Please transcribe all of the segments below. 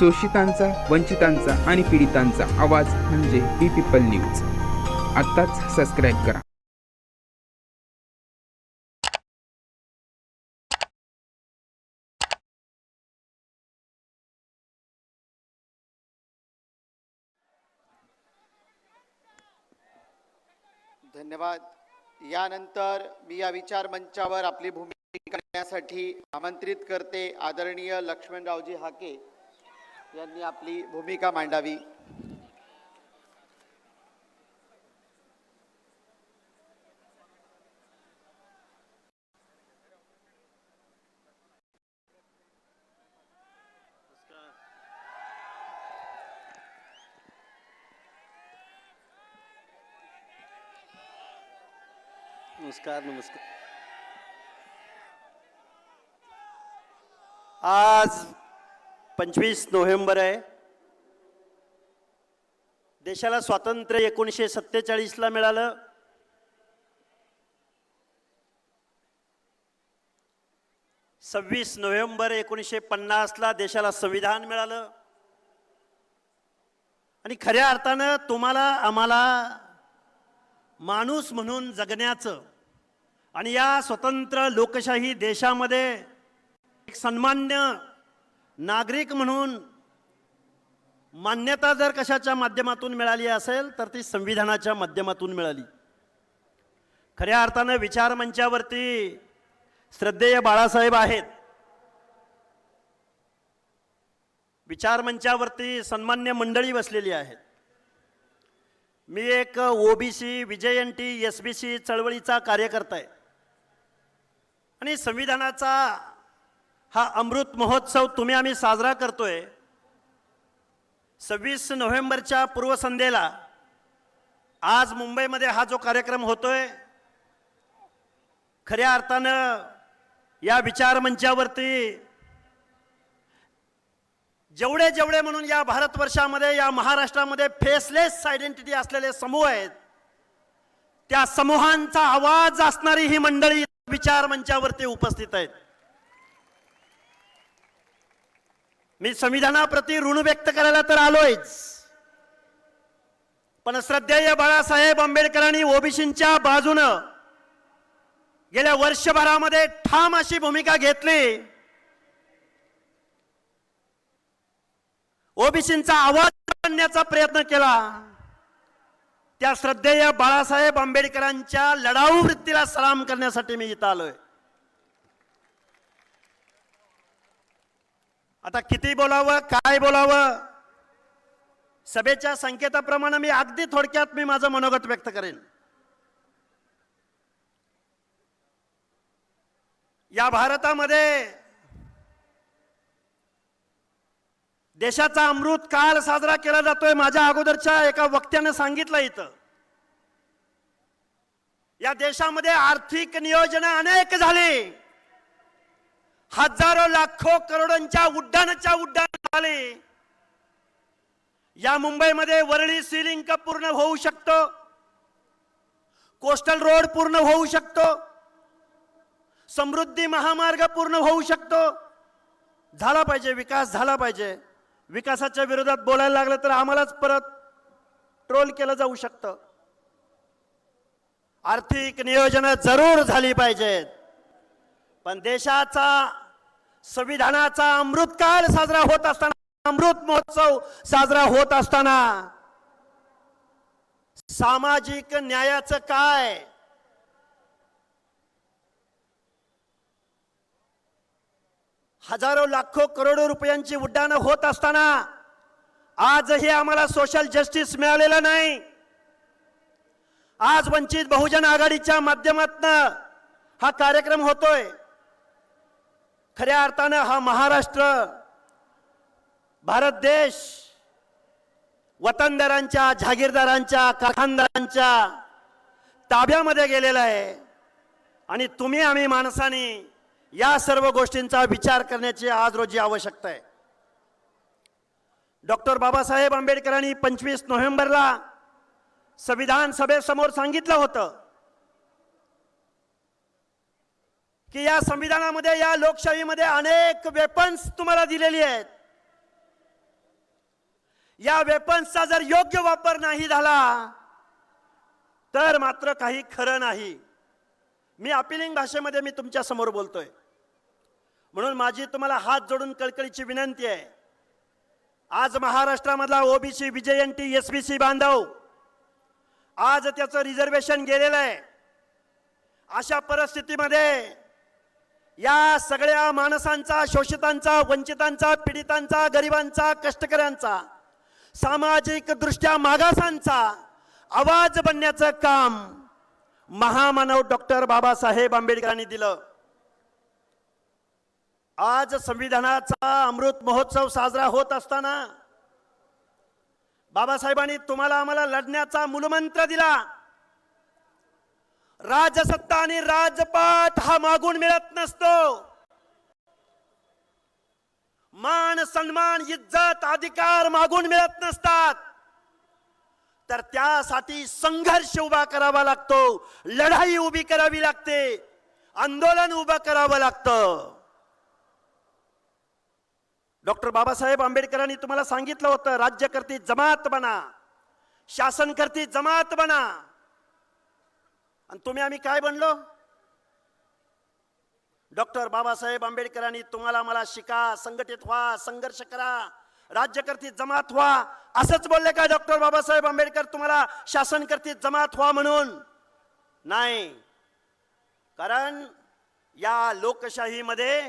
शोषितांचा वंचितांचा आणि पीडितांचा आवाज म्हणजे बी पीपल न्यूज. आत्ताच सबस्क्राईब करा. धन्यवाद. यानंतर मी या विचार मंचावर आपली भूमिका करण्यासाठी आमंत्रित करते आदरणीय लक्ष्मणरावजी हाके. यांनी आपली भूमिका मांडावी. नमस्कार नमस्कार. आज पंचवीस नोव्हेंबर आहे. देशाला स्वातंत्र्य एकोणीसशे सत्तेचाळीसला मिळालं. सव्वीस नोव्हेंबर एकोणीसशे पन्नासला देशाला संविधान मिळालं. आणि खऱ्या अर्थानं तुम्हाला आम्हाला माणूस म्हणून जगण्याचं आणि या स्वतंत्र लोकशाही देशामध्ये एक सन्मान्य नागरिक म्हणून मान्यता जर कशाच्या माध्यमातून मिळाली असेल तर ती संविधानाच्या माध्यमातून मिळाली. खऱ्या अर्थानं विचारमंचावरती श्रद्धेय बाळासाहेब आहेत. विचारमंचावरती सन्मान्य मंडळी बसलेली आहेत. मी एक ओबीसी विजयंती एस बी सी चळवळीचा कार्यकर्ता आहे. आणि संविधानाचा हा अमृत महोत्सव तुम्ही आम्ही साजरा करतोय. सव्वीस नोव्हेंबरच्या पूर्वसंध्येला आज मुंबईमध्ये हा जो कार्यक्रम होतोय खऱ्या अर्थानं या विचारमंचावरती जेवढे जेवढे म्हणून या भारतवर्षामध्ये या महाराष्ट्रामध्ये फेसलेस आयडेंटिटी असलेले समूह आहेत त्या समूहांचा आवाज असणारी ही मंडळी विचार मंचावरती उपस्थित आहेत. मी संविधानाप्रती ऋण व्यक्त करायला तर आलोयच. पण श्रद्धेय बाळासाहेब आंबेडकरांनी ओबीसींच्या बाजूनं गेल्या वर्षभरामध्ये ठाम अशी भूमिका घेतली. ओबीसींचा आवाज आणण्याचा प्रयत्न केला. त्या श्रद्धेय बाळासाहेब आंबेडकरांच्या लढाऊ वृत्तीला सलाम करण्यासाठी मी इथं आलोय. आता किती बोलावं काय बोलावं? सभेच्या संकेताप्रमाणे मी अगदी थोडक्यात मी माझं मनोगत व्यक्त करेन. या भारतामध्ये देशाचा अमृत काळ साजरा केला जातोय माझ्या अगोदरच्या एका वक्त्यानं सांगितलं इथं. या देशामध्ये आर्थिक नियोजन अनेक झाली. हजारो लाखो करोडोंच्या उड्डाणाच्या उड्डाण झाले या मुंबईमध्ये वरळी सिलिंक पूर्ण होऊ शकतो. कोस्टल रोड पूर्ण होऊ शकतो. समृद्धी महामार्ग पूर्ण होऊ शकतो. झाला पाहिजे विकास झाला पाहिजे. विकासाच्या विरोधात बोलायला लागलं तर आम्हालाच परत ट्रोल केलं जाऊ शकतं. आर्थिक नियोजन जरूर झाली पाहिजेत. पण देशाचा संविधानाचा अमृतकाळ साजरा होत असताना अमृत महोत्सव साजरा होत असताना सामाजिक न्यायाचं काय? हजारो लाखो करोडो रुपयांची उड्डाणं होत असताना आजही आम्हाला सोशल जस्टिस मिळालेलं नाही. आज वंचित बहुजन आघाडीच्या माध्यमातनं हा कार्यक्रम होतोय. खऱ्या अर्थानं हा महाराष्ट्र भारत देश वतनदारांच्या जहागीरदारांच्या कारखानदारांच्या ताब्यामध्ये गेलेला आहे. आणि तुम्ही आम्ही माणसाने या सर्व गोष्टींचा विचार करण्याची आज रोजी आवश्यकता आहे. डॉक्टर बाबासाहेब आंबेडकरांनी पंचवीस नोव्हेंबरला संविधान सभेसमोर सांगितलं होतं. की या संविधानामध्ये या लोकशाहीमध्ये अनेक वेपन्स तुम्हाला दिलेली आहेत. या वेपन्सचा जर योग्य वापर नाही झाला तर मात्र काही खरं नाही. मी अपिलिंग भाषेमध्ये मी तुमच्यासमोर बोलतोय. म्हणून माझी तुम्हाला हात जोडून कळकळीची विनंती आहे. आज महाराष्ट्रामधला ओबीसी विजयंती एस बी सी बांधव आज त्याचं रिझर्वेशन गेलेलं आहे. अशा परिस्थितीमध्ये या सगळ्या माणसांचा शोषितांचा वंचितांचा पीडितांचा गरिबांचा कष्टकऱ्यांचा सामाजिक दृष्ट्या मागासांचा आवाज बनण्याचं काम महामानव डॉक्टर बाबासाहेब आंबेडकरांनी दिलं. आज संविधानाचा अमृत महोत्सव साजरा होत असताना बाबासाहेबांनी तुम्हाला आम्हाला लढण्याचा मूलमंत्र दिला. राजसत्ता आणि राजपात हा मागून मिळत नसतो. मान सन्मान इज्जत अधिकार मागून मिळत नसतात. तर त्यासाठी संघर्ष उभा करावा लागतो लढाई उभी करावी लागते आंदोलन उभं करावं लागतं. डॉक्टर बाबासाहेब आंबेडकरांनी तुम्हाला सांगितलं होतं राज्यकर्ती जमात बना शासनकर्ती जमात बना. आणि तुम्ही आम्ही काय बनलो? डॉक्टर बाबासाहेब आंबेडकरांनी तुम्हाला मला शिका संघटित व्हा संघर्ष करा राज्यकर्ती जमात व्हा. असंच बोलले का डॉक्टर बाबासाहेब आंबेडकर तुम्हाला? शासनकर्ती जमात व्हा म्हणून. नाही. कारण या लोकशाहीमध्ये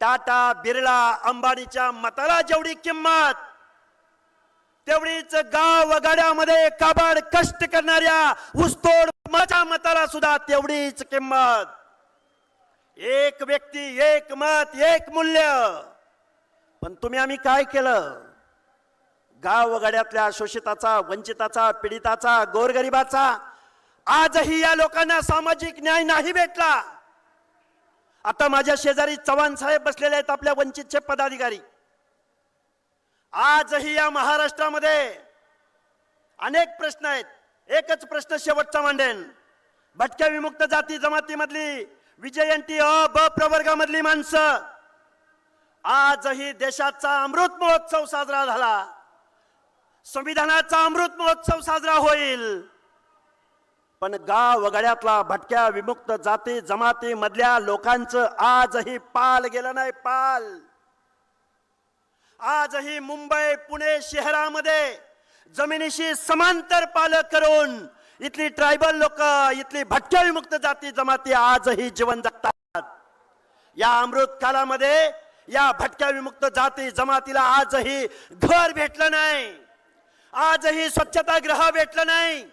टाटा बिर्ला अंबानीच्या मताला जेवढी किंमत तेवढीच गाव वगाड्यामध्ये काबाड कष्ट करणाऱ्या ऊसतोड माझ्या मताला सुद्धा तेवढीच किंमत. एक व्यक्ती एक मत एक मूल्य. पण तुम्ही आम्ही काय केलं? गाव वगाड्यातल्या शोषिताचा वंचिताचा पीडिताचा गोरगरिबाचा आजही या लोकांना सामाजिक न्याय नाही भेटला. आता माझ्या शेजारी चव्हाण साहेब बसलेले आहेत आपल्या वंचितचे पदाधिकारी. आजही या महाराष्ट्रामध्ये अनेक प्रश्न आहेत. एकच प्रश्न शेवटचा मांडेन भटक्या विमुक्त जाती जमातीमधली विजयंती अ ब प्रवर्गामधली माणसं. आजही देशाचा अमृत महोत्सव साजरा झाला. संविधानाचा अमृत महोत्सव साजरा होईल. पण गाव वगड्यातला भटक्या विमुक्त जाती जमाती मधल्या लोकांचं आजही पाल गेलं नाही पाल. आजही मुंबई पुणे शहरामध्ये जमिनीशी समांतर पालक करून इथली ट्रायबल लोक इथली भटक्या विमुक्त जाती जमाती आजही जीवन जगतात या अमृत कालामध्ये या भटक्या विमुक्त जाती जमातीला आजही घर भेटलं नाही. आजही स्वच्छतागृह भेटलं नाही.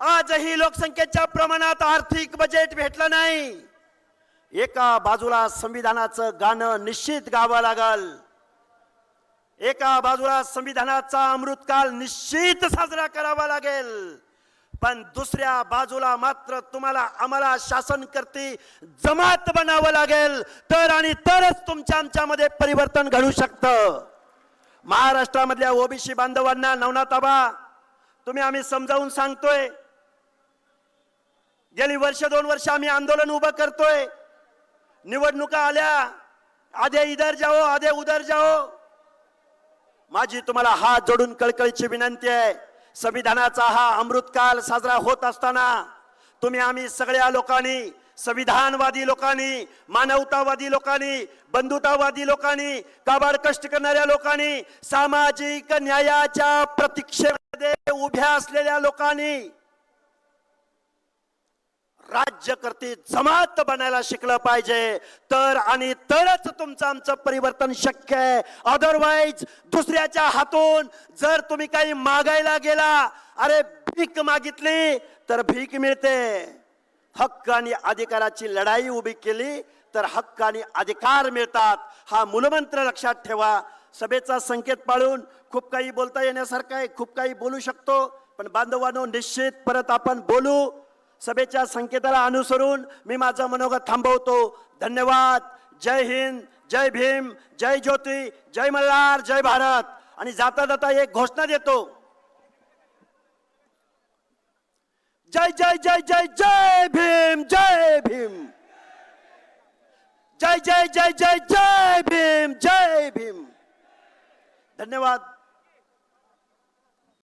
आजही लोकसंख्येच्या प्रमाणात आर्थिक बजेट भेटलं नाही. एका बाजूला संविधानाचं गाणं निश्चित गावं लागल. एका बाजूला संविधानाचा अमृतकाल निश्चित साजरा करावा लागेल. पण दुसऱ्या बाजूला मात्र तुम्हाला आम्हाला शासन करते जमात बनावं लागेल. तर आणि तरच तुमच्या आमच्यामध्ये परिवर्तन घडू शकतं. महाराष्ट्रामधल्या ओबीसी बांधवांना नवनाथाबा तुम्ही आम्ही समजावून सांगतोय गेली वर्ष दोन वर्ष आम्ही आंदोलन उभं करतोय. निवडणुका आल्या आधे इधर जाओ आधे उधर जाओ. माझी तुम्हाला हात जोडून कळकळीची विनंती आहे. संविधानाचा हा अमृतकाल साजरा होत असताना तुम्ही आम्ही सगळ्या लोकांनी संविधानवादी लोकांनी मानवतावादी लोकांनी बंधुतावादी लोकांनी काबाड कष्ट करणाऱ्या लोकांनी सामाजिक न्यायाच्या प्रतीक्षेमध्ये उभ्या असलेल्या लोकांनी राज्यकर्ते जमात बनायला शिकलं पाहिजे. तर आणि तरच तुमचं आमचं परिवर्तन शक्य आहे. अदरवाईज दुसऱ्याच्या हातून जर तुम्ही काही मागायला गेला अरे भीक मागितली तर भीक मिळते. हक्क आणि अधिकाराची लढाई उभी केली तर हक्क आणि अधिकार मिळतात. हा मूलमंत्र लक्षात ठेवा. सभेचा संकेत पाळून खूप काही बोलता येण्यासारखं आहे. खूप काही बोलू शकतो पण बांधवांनो निश्चित परत आपण बोलू. सभेच्या संकेताला अनुसरून मी माझं मनोगत थांबवतो. धन्यवाद. जय हिंद जय भीम जय ज्योती जय मल्हार जय भारत. आणि जाता जाता एक घोषणा देतो. जय जय जय जय जय भीम जय भीम. जय जय जय जय जय भीम जय भीम. धन्यवाद.